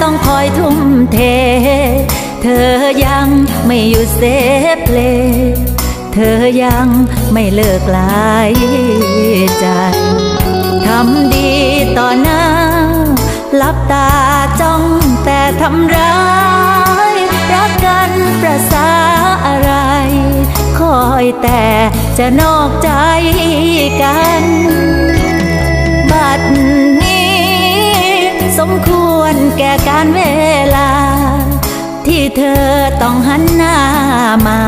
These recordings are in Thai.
ต้องคอยทุ่มเท เธอยังไม่หยุดเซฟเพลเธอยังไม่เลิกลายใจทำดีต่อหน้าหลับตาจ้องแต่ทำร้าย รักกันประสาอะไร คอยแต่จะนอกใจกัน ก่การเวลา ที่เธอต้องหันหน้ามา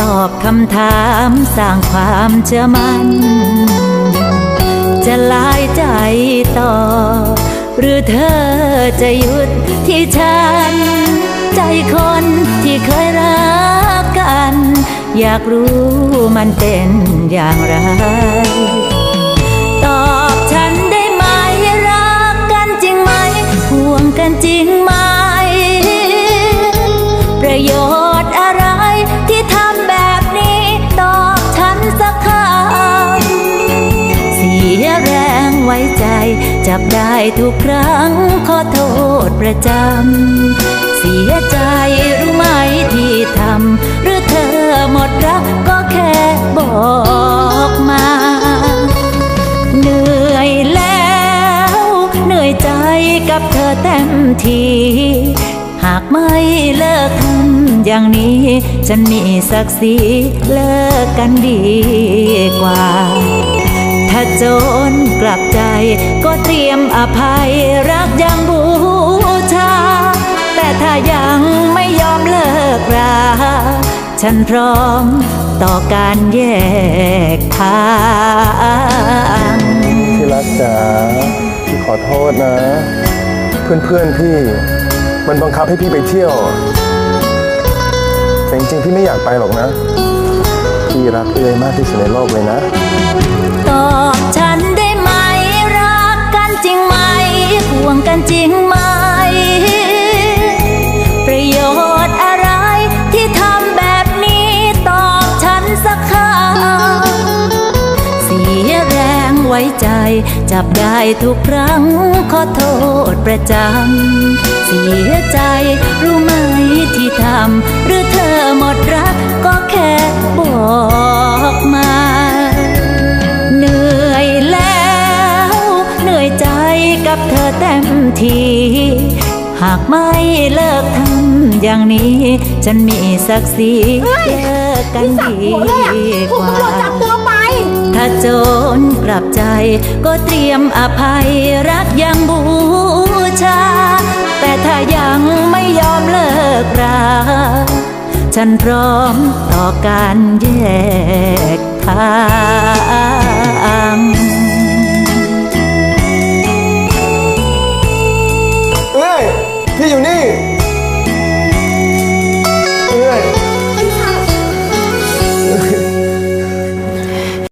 ตอบคำถามสร้างความเชื่อมัน่นจะลายใจต่อ หรือเธอจะหยุดที่ฉัน ใจคนที่เคยรักกัน อยากรู้มันเป็นอย่างไร นจริงไหม ประโยชน์อะไรที่ทำแบบนี้ตอบฉันสักคำเสียแรงไว้ใจ จับได้ทุกครั้งขอโทษประจำ เสียใจรู้ไหม กับเธอเต็มที หากไม่เลิกทำอย่างนี้ ฉันมีศักดิ์ศรีเลิกกันดีกว่า ถ้าโจรกลับใจ ก็เตรียมอภัยรักยังบูชา แต่ถ้ายังไม่ยอมเลิกราฉันพร้อมต่อการแยกทางที่รักจ๋า ขอโทษนะ เพื่อนๆพี่ มันบังคับให้พี่ไปเที่ยว แต่จริงๆพี่ไม่อยากไปหรอกนะ พี่รักพี่เลยมากที่สุดในโลกเลยนะ ตอบฉันได้ไหมรักกันจริงไหมห่วงกันจริงไหม ประโยชน์อะไรที่ทำแบบนี้ตอบฉันสักคำเสีย ไว้ใจ จับได้ทุกครั้ง ขอโทษประจำเสียใจรู้ไหมที่ทำหรือเธอหมดรักก็แค่บอกมา เหนื่อยแล้ว เหนื่อยใจกับเธอเต็มทีหากไม่เลิกทำอย่างนี้ ฉันมีศักดิ์ศรีเลิกกันดีกว่าถ้าโจร กลับใจ ก็เตรียมอภัยรักยังบูชา แต่ถ้ายังไม่ยอมเลิกราฉันพร้อมต่อการแยกทาง